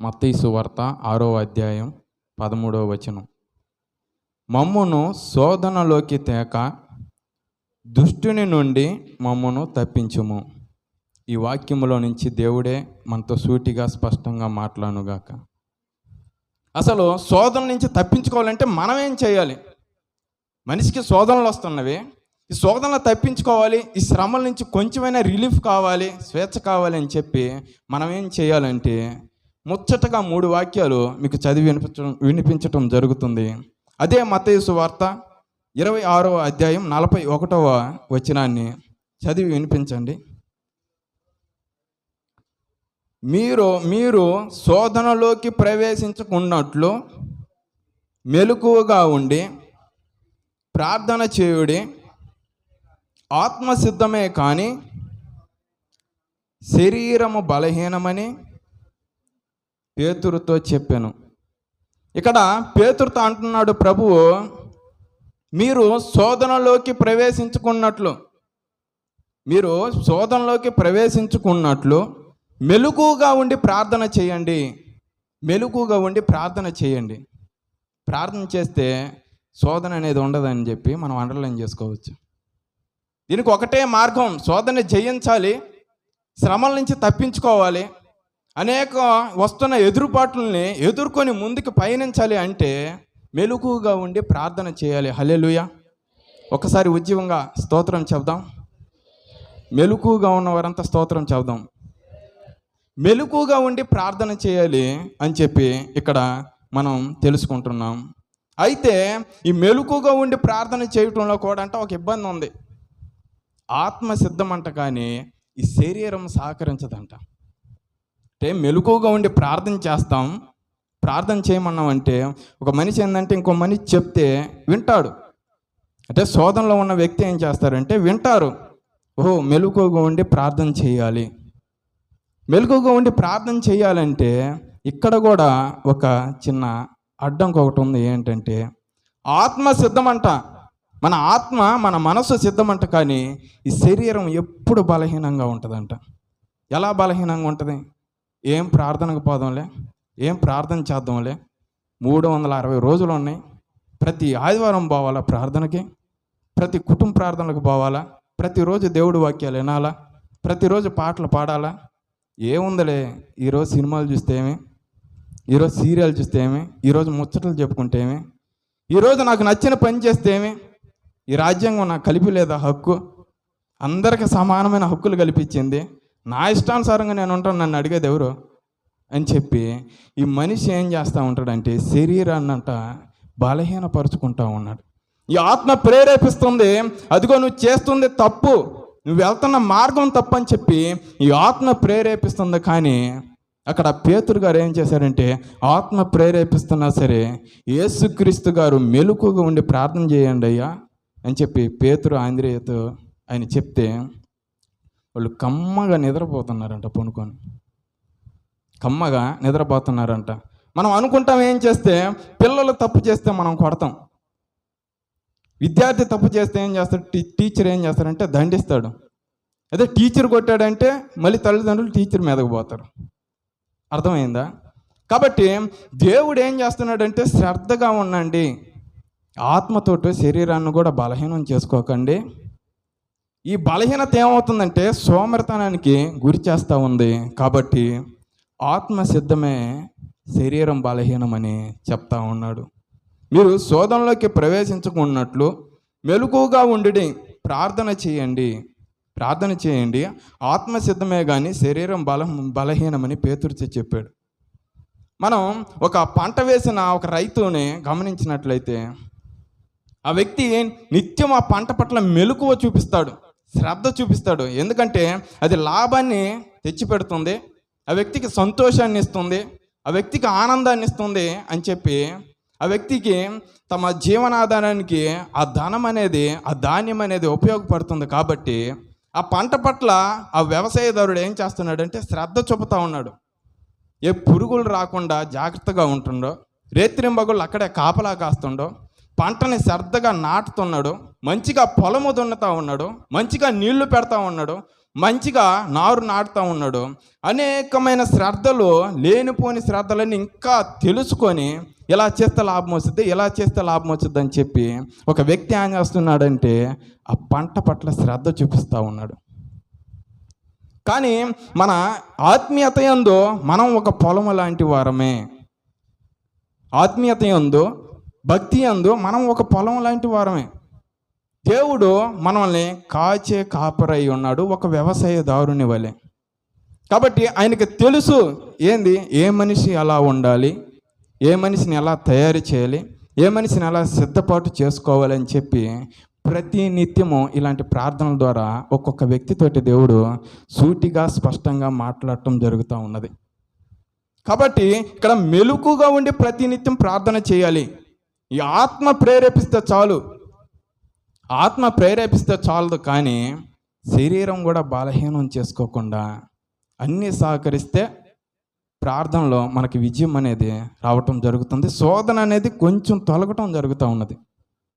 మత్తయి వార్త ఆరో అధ్యాయం పదమూడవ వచనం. మమ్మును శోధనలోకి తేక దుష్టుని నుండి మమ్మను తప్పించుము. ఈ వాక్యములో నుంచి దేవుడే మనతో సూటిగా స్పష్టంగా మాట్లాడుగాక అసలు శోధన నుంచి తప్పించుకోవాలంటే మనం ఏం చేయాలి? మనిషికి శోధనలు వస్తున్నవి. ఈ శోధనలు తప్పించుకోవాలి. ఈ శ్రమల నుంచి కొంచెమైనా రిలీఫ్ కావాలి స్వేచ్ఛ కావాలి అని చెప్పి మనం ఏం చేయాలంటే ముచ్చటగా మూడు వాక్యాలు మీకు చదివి వినిపించడం వినిపించటం జరుగుతుంది. అదే మతయసు వార్త ఇరవై ఆరో అధ్యాయం నలభై ఒకటవ వచనాన్ని చదివి వినిపించండి. మీరు మీరు శోధనలోకి ప్రవేశించుకున్నట్లు మెలకువగా ఉండి ప్రార్థన చేయుడి ఆత్మసిద్ధమే కానీ శరీరము బలహీనమని పేతురుతో చెప్పాను. ఇక్కడ పేతురుతో అంటున్నాడు ప్రభువు మీరు శోధనలోకి ప్రవేశించుకున్నట్లు మీరు శోధనలోకి ప్రవేశించుకున్నట్లు మెలకుగా ఉండి ప్రార్థన చేయండి. మెలకుగా ఉండి ప్రార్థన చేయండి. ప్రార్థన చేస్తే శోధన అనేది ఉండదని చెప్పి మనం అండర్లైన్ చేసుకోవచ్చు. దీనికి ఒకటే మార్గం శోధన జయించాలి శ్రమల నుంచి తప్పించుకోవాలి అనేక వస్తున్న ఎదురుబాట్లని ఎదుర్కొని ముందుకు పయనించాలి అంటే మెలకుగా ఉండి ప్రార్థన చేయాలి. హల్లెలూయా. ఒకసారి ఉద్యమంగా స్తోత్రం చెప్దాం మెలకుగా ఉన్నవారంతా స్తోత్రం చెబుదాం. మెలకుగా ఉండి ప్రార్థన చేయాలి అని చెప్పి ఇక్కడ మనం తెలుసుకుంటున్నాం. అయితే ఈ మెలకుగా ఉండి ప్రార్థన చేయటంలో కూడా అంటే ఒక ఇబ్బంది ఉంది ఆత్మ సిద్ధమంట కానీ ఈ శరీరం సహకరించదంట. అంటే మెలకుగా ఉండి ప్రార్థన చేస్తాం. ప్రార్థన చేయమన్నామంటే ఒక మనిషి ఏంటంటే ఇంకో మనిషి చెప్తే వింటాడు. అంటే శోధనలో ఉన్న వ్యక్తి ఏం చేస్తారంటే వింటారు. ఓహో మెలకుగా ఉండి ప్రార్థన చేయాలి. మెలకుగా ఉండి ప్రార్థన చేయాలంటే ఇక్కడ కూడా ఒక చిన్న అడ్డంకి ఒకటి ఉంది ఏంటంటే ఆత్మ సిద్ధమంట. మన ఆత్మ మన మనసు సిద్ధమంట కానీ ఈ శరీరం ఎప్పుడు బలహీనంగా ఉంటుందంట. ఎలా బలహీనంగా ఉంటుంది? ఏం ప్రార్థనకు పోదాంలే? ఏం ప్రార్థన చేద్దాంలే? మూడు వందల అరవై రోజులు ఉన్నాయి. ప్రతి ఆదివారం పోవాలా ప్రార్థనకి? ప్రతి కుటుంబ ప్రార్థనలకు పోవాలా? ప్రతిరోజు దేవుడి వాక్యాలు వినాలా? ప్రతిరోజు పాటలు పాడాలా? ఏముందలే? ఈరోజు సినిమాలు చూస్తే ఏమి? ఈరోజు సీరియల్ చూస్తే ఏమి? ఈరోజు ముచ్చట్లు చెప్పుకుంటే ఏమి? ఈరోజు నాకు నచ్చిన పని చేస్తే ఏమి? ఈ రాజ్యాంగం నాకు కలిపి లేదా హక్కు? అందరికి సమానమైన హక్కులు కల్పించింది. నా ఇష్టానుసారంగా నేను ఉంటాను నన్ను అడిగేది ఎవరు? అని చెప్పి ఈ మనిషి ఏం చేస్తూ ఉంటాడంటే శరీరాన్ని అంట బలహీనపరుచుకుంటా ఉన్నాడు. ఈ ఆత్మ ప్రేరేపిస్తుంది అదిగో నువ్వు చేస్తుంది తప్పు నువ్వు వెళ్తున్న మార్గం తప్పని అని చెప్పి ఈ ఆత్మ ప్రేరేపిస్తుంది. కానీ అక్కడ పేతురు గారు ఏం చేశారంటే ఆత్మ ప్రేరేపిస్తున్నా సరే యేసుక్రీస్తు గారు మెలుకుగా ఉండి ప్రార్థన చేయండి అయ్యా అని చెప్పి పేతురు ఆంధ్రేయతో ఆయన చెప్తే వాళ్ళు కమ్మగా నిద్రపోతున్నారంట పనుకొని. కమ్మగా నిద్రపోతున్నారంట. మనం అనుకుంటాం ఏం చేస్తే పిల్లలు తప్పు చేస్తే మనం కొడతాం. విద్యార్థి తప్పు చేస్తే ఏం చేస్తాడు? టీ- టీచర్ ఏం చేస్తాడంటే దండిస్తాడు. అదే టీచర్ కొట్టాడంటే మళ్ళీ తల్లిదండ్రులు టీచర్ మీదకు పోతారు. అర్థమైందా? కాబట్టి దేవుడు ఏం చేస్తున్నాడంటే శ్రద్ధగా ఉండండి. ఆత్మతోటి శరీరాన్ని కూడా బలహీనం చేసుకోకండి. ఈ బలహీనత ఏమవుతుందంటే సోమరితనానికి గురి చేస్తూ ఉంది. కాబట్టి ఆత్మ సిద్ధమే శరీరం బలహీనమని చెప్తా ఉన్నాడు. మీరు శోధంలోకి ప్రవేశించుకున్నట్లు మెలకుగా ఉండి ప్రార్థన చేయండి. ప్రార్థన చేయండి. ఆత్మ సిద్ధమే కానీ శరీరం బలం బలహీనమని పేతుర్చి చెప్పాడు. మనం ఒక పంట వేసిన ఒక రైతుని గమనించినట్లయితే ఆ వ్యక్తి నిత్యం ఆ పంట పట్ల మెలకువ చూపిస్తాడు. శ్రద్ధ చూపిస్తాడు. ఎందుకంటే అది లాభాన్ని తెచ్చిపెడుతుంది ఆ వ్యక్తికి సంతోషాన్ని ఇస్తుంది ఆ వ్యక్తికి ఆనందాన్ని ఇస్తుంది అని చెప్పి ఆ వ్యక్తికి తమ జీవనాధారానికి ఆ ధనం అనేది ఆ ధాన్యం అనేది ఉపయోగపడుతుంది కాబట్టి ఆ పంట పట్ల ఆ వ్యవసాయదారుడు ఏం చేస్తున్నాడంటే శ్రద్ధ చూపుతా ఉన్నాడు. ఏ పురుగులు రాకుండా జాగ్రత్తగా ఉంటుండో రేత్రింబగుళ్ళు అక్కడే కాపలా కాస్తుండో పంటని శ్రద్ధగా నాటుతున్నాడు మంచిగా పొలము దున్నుతా ఉన్నాడు మంచిగా నీళ్ళు పెడతా ఉన్నాడు మంచిగా నారు నాటుతూ ఉన్నాడు. అనేకమైన శ్రద్ధలు లేనిపోని శ్రద్ధలని ఇంకా తెలుసుకొని ఇలా చేస్తే లాభం వస్తుంది ఇలా చేస్తే లాభం వస్తుంది అని చెప్పి ఒక వ్యక్తి ఏం చేస్తున్నాడంటే ఆ పంట పట్ల శ్రద్ధ చూపిస్తూ ఉన్నాడు. కానీ మన ఆత్మీయత యందు మనం ఒక పొలము లాంటి వారమే. ఆత్మీయత యందు భక్తి అందు మనం ఒక పొలం లాంటి వారమే. దేవుడు మనల్ని కాచే కాపరై ఉన్నాడు ఒక వ్యవసాయదారుని వలె. కాబట్టి ఆయనకి తెలుసు ఏంది? ఏ మనిషి ఎలా ఉండాలి? ఏ మనిషిని ఎలా తయారు చేయాలి? ఏ మనిషిని ఎలా సిద్ధపాటు చేసుకోవాలని చెప్పి ప్రతి నిత్యము ఇలాంటి ప్రార్థనల ద్వారా ఒక్కొక్క వ్యక్తితోటి దేవుడు సూటిగా స్పష్టంగా మాట్లాడటం జరుగుతూ ఉన్నది. కాబట్టి ఇక్కడ మెలుకుగా ఉండి ప్రతినిత్యం ప్రార్థన చేయాలి. ఈ ఆత్మ ప్రేరేపిస్తే చాలు. ఆత్మ ప్రేరేపిస్తే చాలదు కానీ శరీరం కూడా బలహీనం చేసుకోకుండా అన్నీ సహకరిస్తే ప్రార్థనలో మనకి విజయం అనేది రావటం జరుగుతుంది. శోధన అనేది కొంచెం తొలగటం జరుగుతూ ఉన్నది.